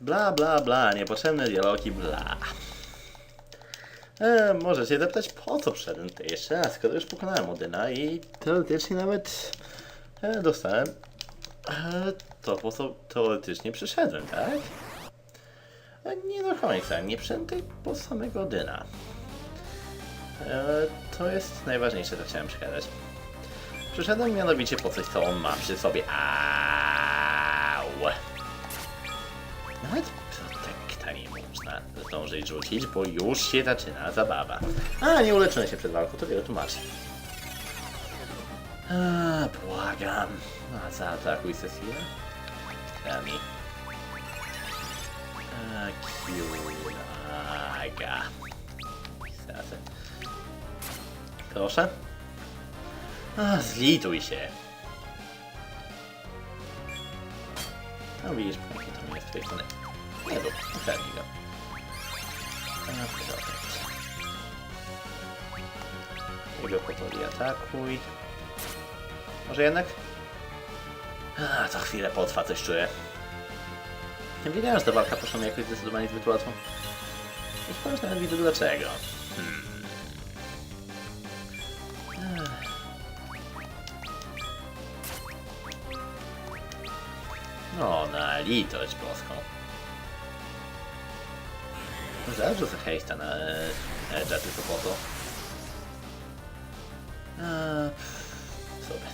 Bla, bla, bla, niepotrzebne dialogi, bla. E, możecie zapytać, po co przyszedłem tutaj jeszcze raz, skoro już pokonałem Odyna i teoretycznie nawet e, dostałem e, to, po co teoretycznie przyszedłem, tak? E, nie do końca, nie przyszedłem tutaj po samego Odyna. E, to jest najważniejsze, co chciałem przekazać. Przyszedłem mianowicie po coś, co on ma przy sobie. Au! Nawet protektami można zdążyć rzucić, bo już się zaczyna zabawa. A, nie uleczyłem się przed walką, to wiele tłumaczy. A, błagam. A, zaatakuj Cecilę. Dami. A, kiulaga. Zasę. Proszę. A, zlituj się. No widzisz, jakie jest z. Nie go. Protect. Jego powoli atakuj. Może jednak? A, to chwilę potrwa, czuję. Nie wiedziałem, że ta walka poszła mi jakoś zdecydowanie zbyt łatwo. Już powiem nawet widzę dlaczego. Hmm. No, na litość boską. Zawsze za hejsta na Edge'a tylko po to. Eee, sobie.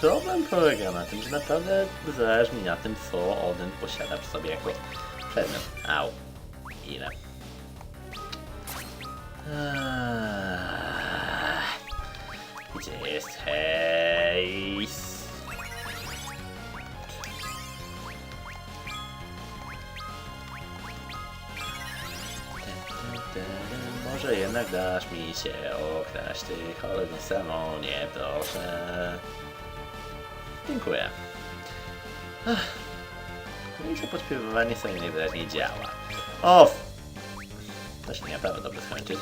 Problem polega na tym, że naprawdę zależy mi na tym, co Odyn posiada przy sobie jako przedmiot. Au. Ile? Eee, Gdzie jest hejs? Może jednak dasz mi się okraść, ty cholerny samonie, proszę. Dziękuję. Ach. Miejsce podśpiewywanie sobie najwyraźniej działa. O! To się naprawdę dobrze skończyć.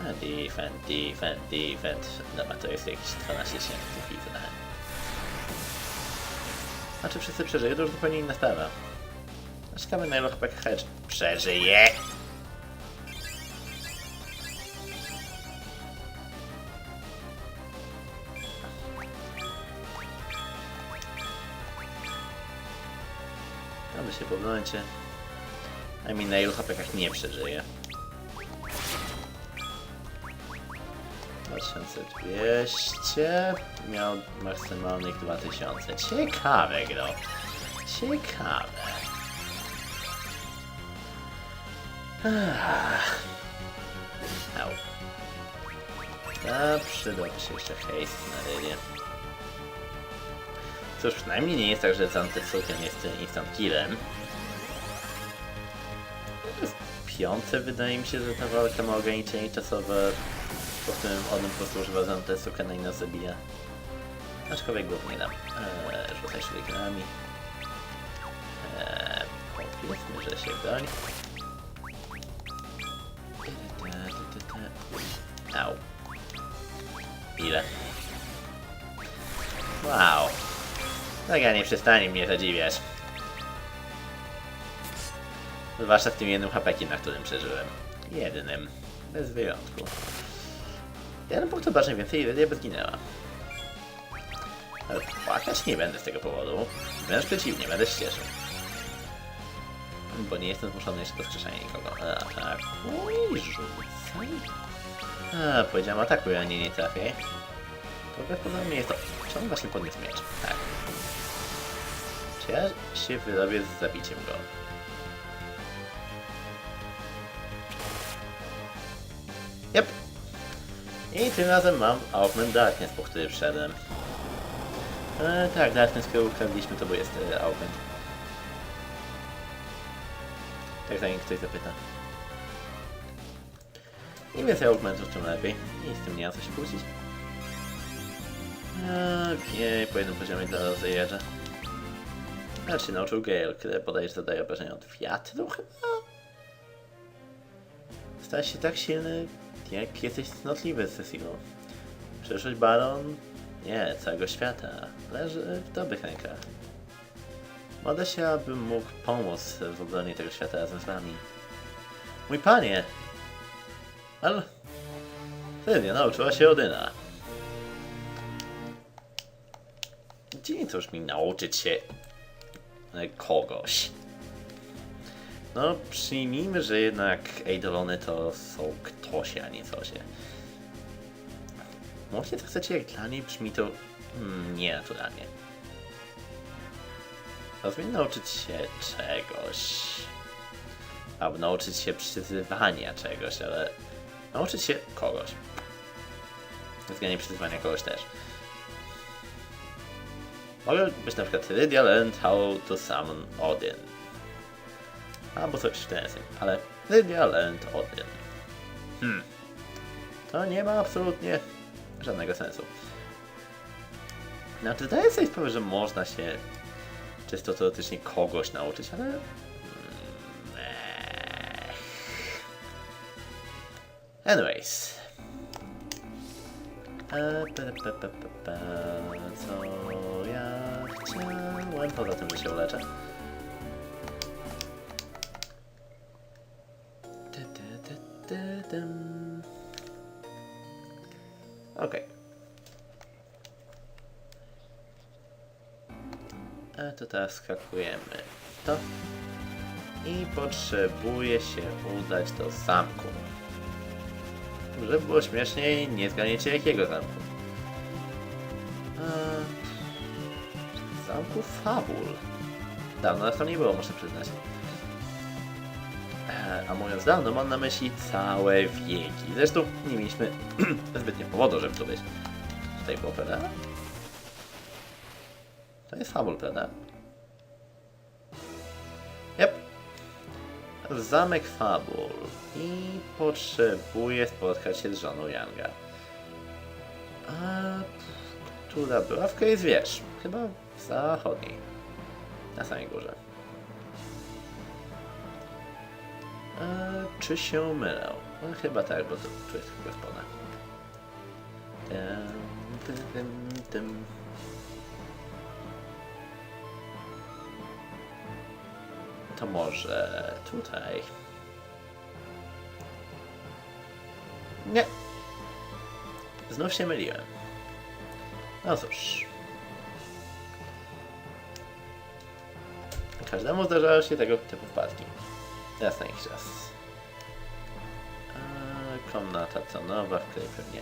A, Defend, defend, defend. Dobra, to jest jakieś 12 tysięcy widzę. A czy wszyscy przeżyją? To już zupełnie inna sprawa. A Ciekawe na ile Happy Hedge przeżyje. Aby się w momencie. I mean, na ilu hapekach nie przeżyje. 2200 miał maksymalnych 2000. Ciekawe gro. Ciekawe. Au. A przydałby się jeszcze haste na rylie. Cóż, przynajmniej nie jest tak, że Zantetsuken jest instant killem. W piąte wydaje mi się, że ta walka ma ograniczenie czasowe, po którym on po prostu używa Zantetsuken i nas zabija. Aczkolwiek głównie dam. Eee, rzucaj shurikenami. Eee, powiedzmy, że się broń. Au. Ile? Wow. Tak ja nie przestanie mnie zadziwiać. Zwłaszcza w tym jednym hapekiem, na którym przeżyłem. Jedynym. Bez wyjątku. Jeden punkt zobaczę więcej i Lydia by zginęła. Ale płakać nie będę z tego powodu. Wręcz przeciwnie, będę się cieszył. Bo nie jestem zmuszony jeszcze do skrzeszenia nikogo. Atakuj, rzucaj. A, powiedziałem atakuj, a nie nie trafię. To prawdopodobnie jest to. On właśnie podniósł miecz? Tak. Czy ja się wyrobię z zabiciem go? Yep. I tym razem mam Augment Darkness, po który wszedłem. E, tak, Darkness, który ukradliśmy, to bo jest e, Augment. Tak zanim ktoś zapyta. Im więcej augmentów, tym lepiej. I z tym nie ma co się kłócić. Eee, po jednym poziomie dla rozjeżdża. Się nauczył Gale, które podajesz zadaje obrażenia od wiatru chyba? Stałeś się tak silny, jak jesteś cnotliwy, Cecilą. Przeszłość Baron nie, całego świata, leży w dobrych rękach. Modlę się, abym mógł pomóc w obronie tego świata razem z wami. Mój panie! Ale... Sylwia nauczyła się Odyna. Dzień cóż mi nauczyć się kogoś. No, przyjmijmy, że jednak Eidolony to są ktoś, a nie cosie. Może to chcecie, jak dla niej brzmi to mm, nienaturalnie. Rozumiem nauczyć się czegoś. Albo nauczyć się przyzywania czegoś, ale nauczyć się kogoś. Względnie przyzywania kogoś też. Mogę być na przykład Lydia how to summon Odin. Albo coś w ten styl, ale Lydia learned Odin. Hmm. To nie ma absolutnie żadnego sensu. Znaczy, zdaję sobie sprawę, że można się czysto teoretycznie kogoś nauczyć, ale... mm. Anyways. Co ja chciałem, poza tym, że się uleczę. Tym. Okej. E, to teraz skakujemy to. I potrzebuję się udać do zamku. Żeby było śmieszniej, nie zganiecie jakiego zamku. Zamku Fabul. Dawno nas tam nie było, muszę przyznać. A mówiąc dawno, mam na myśli całe wieki. Zresztą nie mieliśmy zbytnio powodu, żeby tu być. Tutaj było, prawda? To jest Fabul, prawda? Yep. Zamek Fabul. I potrzebuję spotkać się z żoną Yanga. A która była w Case Wież? Chyba w zachodniej. Na samej górze. Czy się mylę? No, chyba tak, bo to, tu jest chyba tym. To może tutaj. Nie. Znów się myliłem. No cóż. Każdemu zdarzają się tego typu wpadki. Raz na jakiś czas. Komnata co nowa, w której pewnie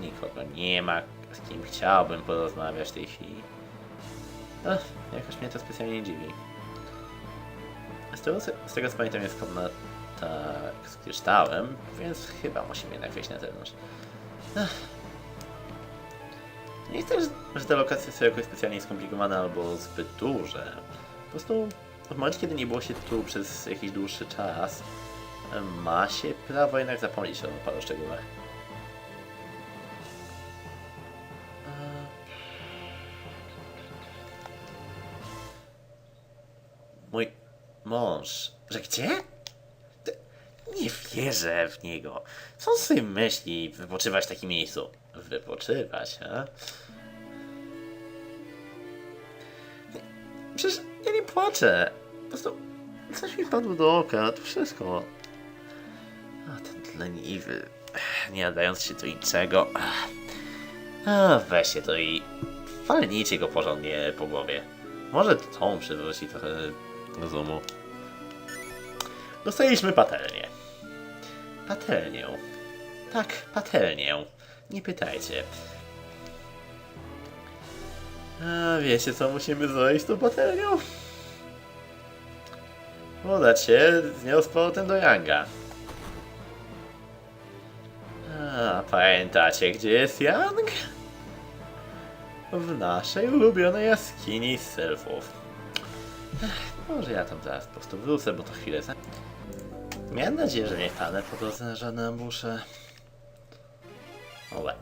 nikogo nie ma, z kim chciałbym porozmawiać w tej chwili. Ech, jakoś mnie to specjalnie nie dziwi. Z tego, z tego co pamiętam jest komnata z kryształem, więc chyba musimy jednak wejść na zewnątrz. Nie jest tak, że te lokacje są jakoś specjalnie skomplikowane albo zbyt duże. Po prostu w momencie, kiedy nie było się tu przez jakiś dłuższy czas, ma się prawo jednak zapomnieć o paru szczegółach. Mój mąż. Że gdzie? Nie wierzę w niego. Co on sobie myśli wypoczywać w takim miejscu? Wypoczywać, a? Przecież ja nie płaczę. Prostu coś mi padło do oka, to wszystko. A ten leniwy, nie nadający się do niczego. A weźcie to i walnijcie go porządnie po głowie. Może tą przywróci trochę rozumu. Dostaliśmy patelnię. Patelnię. Tak, patelnię. Nie pytajcie. A wiecie co musimy zrobić z tą patelnią? Udać się z nią z powrotem do Yanga. A pamiętacie gdzie jest Yang? W naszej ulubionej jaskini sylfów. Może ja tam zaraz po prostu wrócę, bo to chwilę za... Miałem nadzieję, że nie wpadnę po drodze na żadne ambusze. Ale...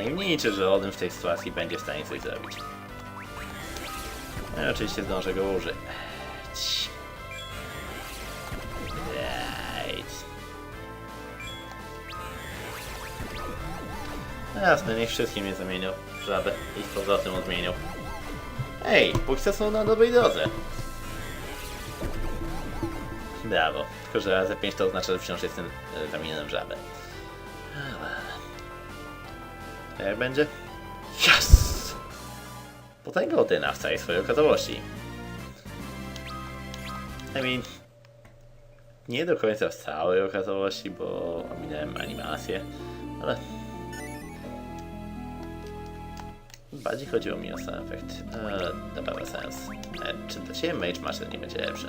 No i nie liczę, że Odyn w tej sytuacji będzie w stanie coś zrobić. No i oczywiście zdążę go użyć. No Jasne, niech wszystkie mnie zamienią. w Żabę i z powrotem odmienią. Ej, póki co są na dobrej drodze. Brawo. Tylko, że razy 5 to oznacza, że wciąż jestem e, zamienionym żabę. Jak będzie? Yes! Potęga Odyna w całej swojej okazałości. I mean, nie do końca w całej okazałości, bo ominąłem animację, ale bardziej chodziło mi o sam efekt. E, dawało sens. E, czy dla Ciebie Mage Master nie będzie lepszy?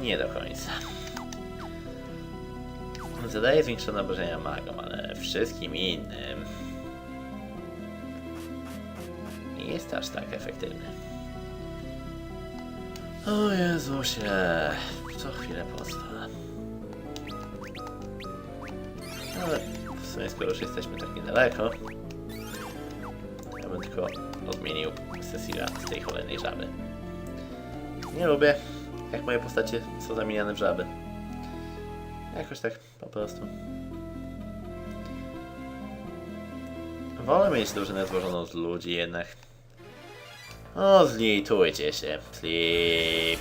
Nie do końca. Zadaje zwiększone obrażenia magom, ale wszystkim innym nie jest aż tak efektywny. O Jezusie, co chwilę posta. Ale w sumie skoro już jesteśmy tak niedaleko, ja bym tylko odmienił Cecila z tej cholernej żaby. Nie lubię, jak moje postacie są zamieniane w żaby. Jakoś tak po prostu. Wolę mieć drużynę złożoną z ludzi jednak. O, zlitujcie się. Sleep.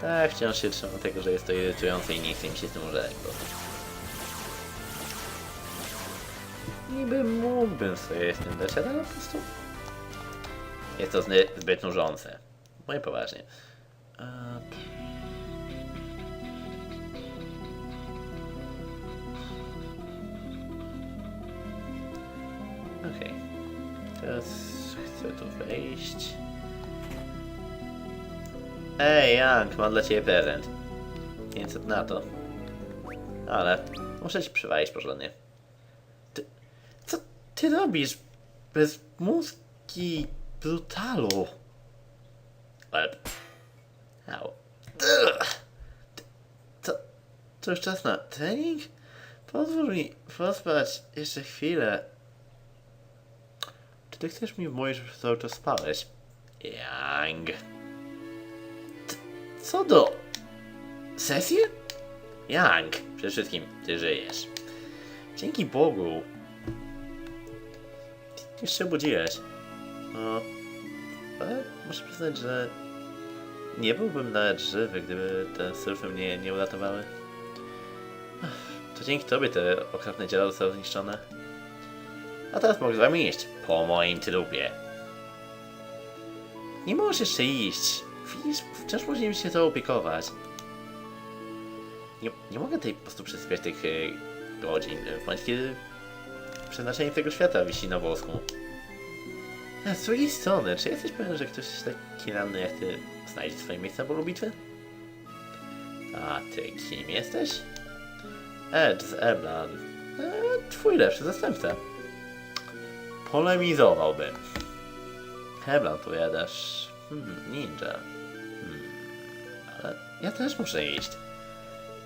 Tak, wciąż się trzymam tego, że jest to irytujące i nie chcę mi się z tym użerać. Niby mógłbym sobie z tym dać, ale po prostu jest to zbyt nużące. Mówię poważnie. Okej. Teraz chcę tu wejść. Ej, Jank, mam dla ciebie prezent. 500 na to. Ale muszę ci przywalić porządnie. Ty, co ty robisz? Bez mózgi brutalu. Ale... Ty- Co? To już czas na trening? Pozwól mi pospać jeszcze chwilę. Czy ty chcesz mi wmówić, że cały czas spałeś? Yang. T- Co do... Sesji? Yang, przede wszystkim ty żyjesz. Dzięki Bogu. Ty jeszcze budziłeś. No, ale muszę przyznać, że nie byłbym nawet żywy, gdyby te surfy mnie nie uratowały. To dzięki tobie te okropne dzieła zostały zniszczone. A teraz mogę z wami iść, po moim trupie. Nie możesz jeszcze iść. Widzisz, wciąż musimy się to opiekować. Nie, nie mogę tutaj po prostu przesypiać tych e, godzin, w momencie kiedy przeznaczenie tego świata wisi na włosku. A z drugiej strony, czy jesteś pewien, że ktoś taki ranny jak ty znajdzie swoje miejsce polu? A ty kim jesteś? Edge z Eblan. E, twój lepszy zastępca. Polemizowałbym. Heblan powiadasz. Hmm, ninja. Hmm, ale ja też muszę iść.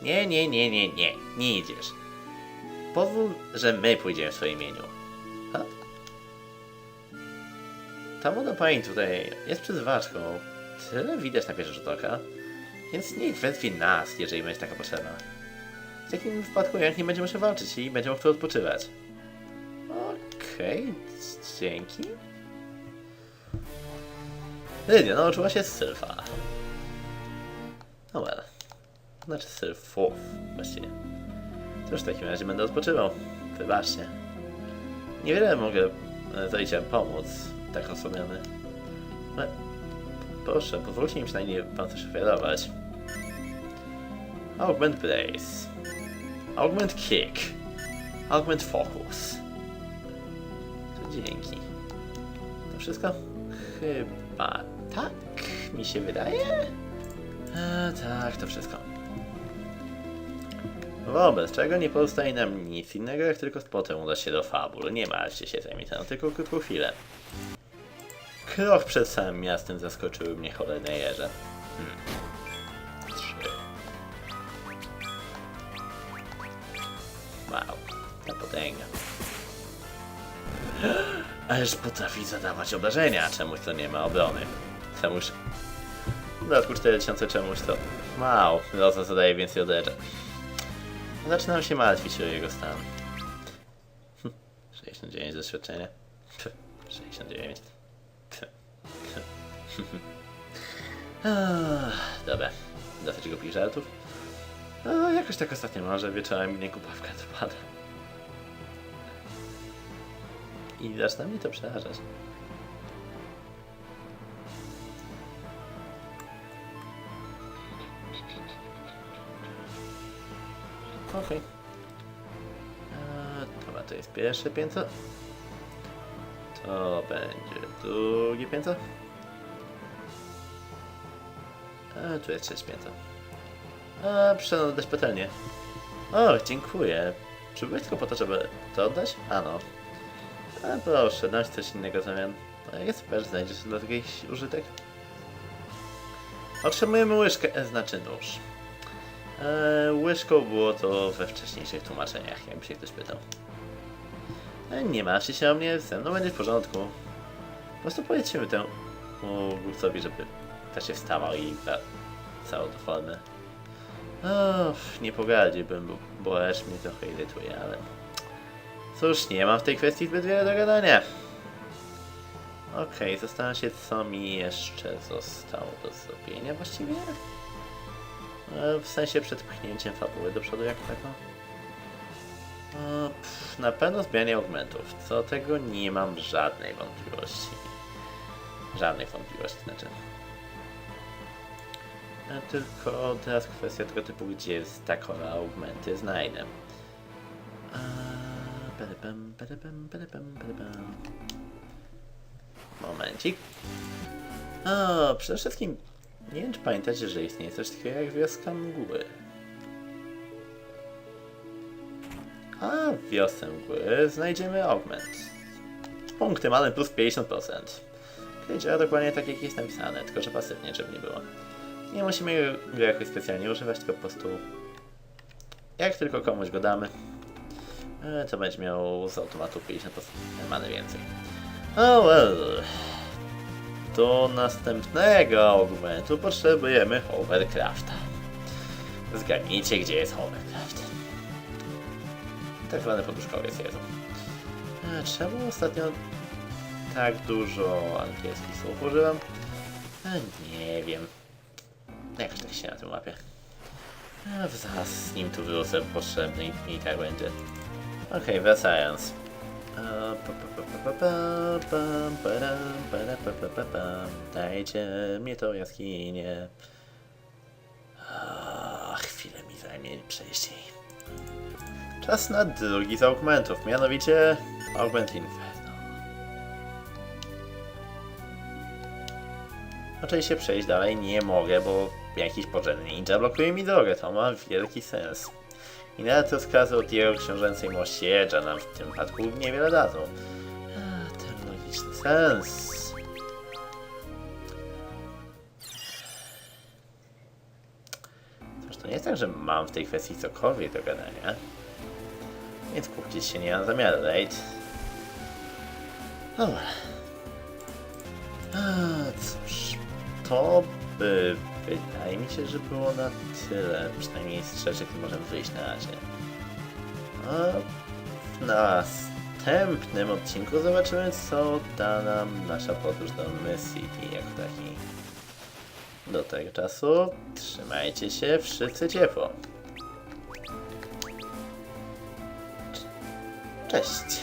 Nie, nie, nie, nie, nie, nie idziesz. Pozwól, że my pójdziemy w swoim imieniu. Ha? Ta młoda pani tutaj jest przyzwaczką. Tyle widać na pierwszy rzut oka. Więc niech wezwie nas, jeżeli będzie taka potrzeba. W takim wypadku jak nie będzie musiał walczyć i będzie mógł odpoczywać. Okej, dzięki. Lydia nauczyła się sylfa. No well. Znaczy sylfów, właściwie. Cóż, w takim razie będę odpoczywał. Wybaczcie. Niewiele mogę e, zajściem pomóc, tak osłabiony. Proszę, pozwólcie mi przynajmniej wam coś ofiarować. Augment Brace. Augment Kick. Augment Focus. To dzięki. To wszystko? Chyba tak mi się wydaje. E, tak, to wszystko. Wobec czego nie pozostaje nam nic innego, jak tylko potem udać się do fabul. Nie martwcie się, zajmie to tylko krótką chwilę. Krok przed samym miastem zaskoczyły mnie cholerne jeże. Hmm. Trzy. Wow, ta potęga. Ależ potrafi zadawać obrażenia, czemuś to nie ma obrony. Czemuś... W dodatku 4000 czemuś to... Mało, Rosa zadaje więcej obrażeń. Zaczynam się martwić o jego stan. Hm, 69 doświadczenia. Pff, 69. Dobra, dosyć głupich żartów. No, jakoś tak ostatnio może wieczorem mnie kupawka dopada. I zaczyna mnie to przerażać. Okej. Eee, Dobra, to jest pierwsze piętro. To będzie drugie piętro. A, tu jest trzecie piętro. A, przyszedłem oddać patelnię. O, dziękuję. Czy byłeś tylko po to, żeby to oddać? A no. A proszę, dać coś innego w zamian. A Jest super, znajdziesz dla jakiś użytek? Otrzymujemy łyżkę, e, znaczy nóż. E, łyżką było to we wcześniejszych tłumaczeniach, jakby się ktoś pytał. E, nie martwcie się o mnie, ze mną będzie w porządku. Po prostu powiedzmy temu głupcowi, żeby też się wstawał i wracał do formy. O, nie pogadziłbym, bo, bo aż mnie trochę irytuje, ale... Cóż, nie mam w tej kwestii zbyt wiele do gadania. Okej, zastanawiam się, co mi jeszcze zostało do zrobienia właściwie. E, W sensie przed pchnięciem fabuły do przodu jak taką. E, pff, Na pewno zmianie augmentów. Co tego nie mam żadnej wątpliwości. Żadnej wątpliwości, znaczy. E, Tylko teraz kwestia tego typu, gdzie stakowe augmenty znajdę. Padabam. Momencik. O, przede wszystkim nie wiem, czy pamiętacie, że istnieje coś takiego jak wioska mgły. A w wiosce mgły znajdziemy augment. Punkty mamy plus 50%. Czyli działa dokładnie tak jak jest napisane, tylko że pasywnie, żeby nie było. Nie musimy go jakoś specjalnie używać, tylko po prostu jak tylko komuś go damy, e, to będzie miał z automatu 50% many więcej. Oh well. Do następnego augmentu potrzebujemy Hovercrafta. Zgadnijcie, gdzie jest Hovercraft. Tak zwany poduszkowiec jest. E, Czemu ostatnio tak dużo angielskich słów używam? E, Nie wiem. Tak się na tym łapię. E, Zaraz z nim tu wrócę potrzebny i, i tak będzie. Okej, wracając. Pa, pam. Dajcie mi to jaskinię. A, chwilę mi zajmie przejście. jej. Czas na drugi z augmentów, mianowicie Augment Inferno. Oczywiście przejść dalej nie mogę, bo jakiś pożarny ninja blokuje mi drogę, to ma wielki sens. I nawet rozkazy od jego książęcej mości Edge'a nam w tym przypadku niewiele dadzą. Ten logiczny sens. Zresztą to nie jest tak, że mam w tej kwestii cokolwiek do gadania. Więc kłócić się nie mam zamiaru, right? Dobra. A, cóż, to by wydaje mi się, że było na tyle. Przynajmniej z rzeczy, które możemy wyjść na razie. A w następnym odcinku zobaczymy, co da nam nasza podróż do Mist City jako taki. Do tego czasu trzymajcie się wszyscy ciepło. Cześć.